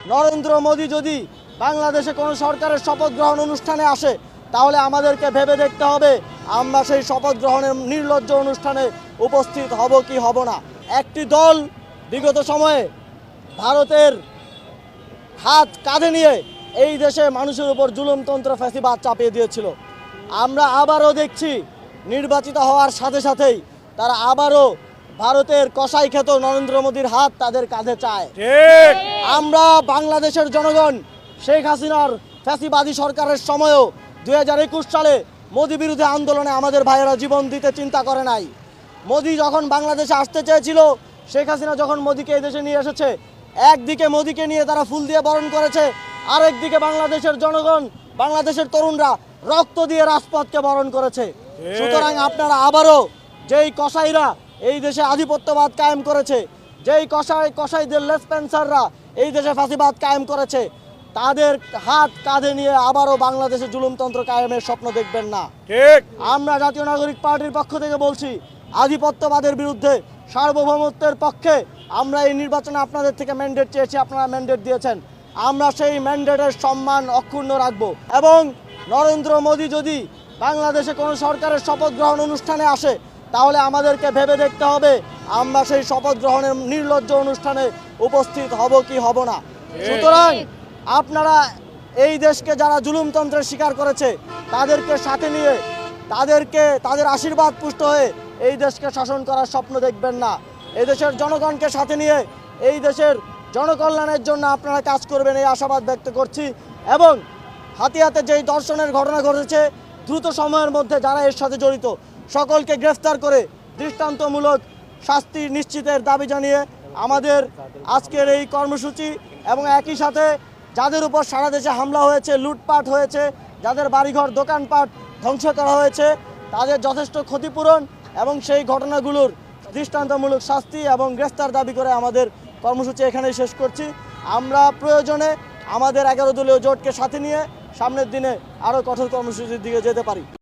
নরেন্দ্র মোদী যদি বাংলাদেশে কোনো সরকারের শপথ গ্রহণ অনুষ্ঠানে আসে, তাহলে আমাদেরকে ভেবে দেখতে হবে আমরা সেই শপথ গ্রহণের নির্লজ্জ অনুষ্ঠানে উপস্থিত হব কি হব না। একটি দল বিগত সময়ে ভারতের হাত কাঁধে নিয়ে এই দেশে মানুষের উপর জুলুমতন্ত্র ফ্যাসিবাদ চাপিয়ে দিয়েছিল। আমরা আবারও দেখছি নির্বাচিত হওয়ার সাথে সাথেই তারা আবারও ভারতের কসাই খ্যাত নরেন্দ্র মোদীর হাত তাদের কাঁধে চায়। আমরা বাংলাদেশের জনগণ শেখ হাসিনার ফ্যাসিবাদী সরকারের সময়ও দুই হাজার একুশ সালে মোদী বিরুদ্ধে আন্দোলনে আমাদের ভাইয়েরা জীবন দিতে চিন্তা করে নাই। মোদী যখন বাংলাদেশে আসতে চেয়েছিল শেখ হাসিনা যখন মোদীকে এই দেশে নিয়ে এসেছে একদিকে মোদীকে নিয়ে তারা ফুল দিয়ে বরণ করেছে আরেকদিকে বাংলাদেশের জনগণ বাংলাদেশের তরুণরা রক্ত দিয়ে রাজপথকে বরণ করেছে। সুতরাং আপনারা আবারও যেই কসাইরা এই দেশে আধিপত্যবাদ কায়েম করেছে। যেই কসাই কসাইদের লেসপেন্সাররা এই দেশে ফাঁসিবাদ কায়েম করেছে। তাদের হাত কাঁধে নিয়ে আবারও বাংলাদেশে জুলুমতন্ত্র কায়েমের স্বপ্ন দেখবেন না। ঠিক। আমরা জাতীয় নাগরিক পার্টির পক্ষ থেকে বলছি আধিপত্যবাদের বিরুদ্ধে সার্বভৌমত্বের পক্ষে আমরা এই নির্বাচনে আপনাদের থেকে ম্যান্ডেট চেয়েছি আপনারা ম্যান্ডেট দিয়েছেন। আমরা সেই ম্যান্ডেটের সম্মান অক্ষুণ্ণ রাখব। এবং নরেন্দ্র মোদী যদি বাংলাদেশে কোনো সরকারের শপথ গ্রহণ অনুষ্ঠানে আসে তাহলে আমাদেরকে ভেবে দেখতে হবে আমরা সেই শপথ গ্রহণের নির্লজ্জ অনুষ্ঠানে উপস্থিত হব কি হব না। সুতরাং আপনারা এই দেশকে যারা জুলুমতন্ত্রের শিকার করেছে তাদেরকে সাথে নিয়ে তাদেরকে তাদের আশীর্বাদ পুষ্ট হয়ে এই দেশকে শাসন করার স্বপ্ন দেখবেন না। এই দেশের জনগণকে সাথে নিয়ে এই দেশের জনকল্যাণের জন্য আপনারা কাজ করবেন এই আশাবাদ ব্যক্ত করছি এবং হাতিয়াতে যেই দর্শনের ঘটনা ঘটেছে দ্রুত সময়ের মধ্যে যারা এর সাথে জড়িত সকলকে গ্রেফতার করে দৃষ্টান্তমূলক শাস্তি নিশ্চিতের দাবি জানিয়ে আমাদের আজকের এই কর্মসূচি এবং একই সাথে যাদের উপর সারা দেশে হামলা হয়েছে, লুটপাট হয়েছে, যাদের বাড়িঘর, দোকানপাট ধ্বংস করা হয়েছে, তাদের যথেষ্ট ক্ষতিপূরণ এবং সেই ঘটনাগুলোর দৃষ্টান্তমূলক শাস্তি এবং গ্রেফতার দাবি করে আমাদের কর্মসূচি এখানেই শেষ করছি। আমরা প্রয়োজনে আমাদের এগারো দলীয় জোটকে সাথে নিয়ে সামনের দিনে আরও কঠোর কর্মসূচির দিকে যেতে পারি।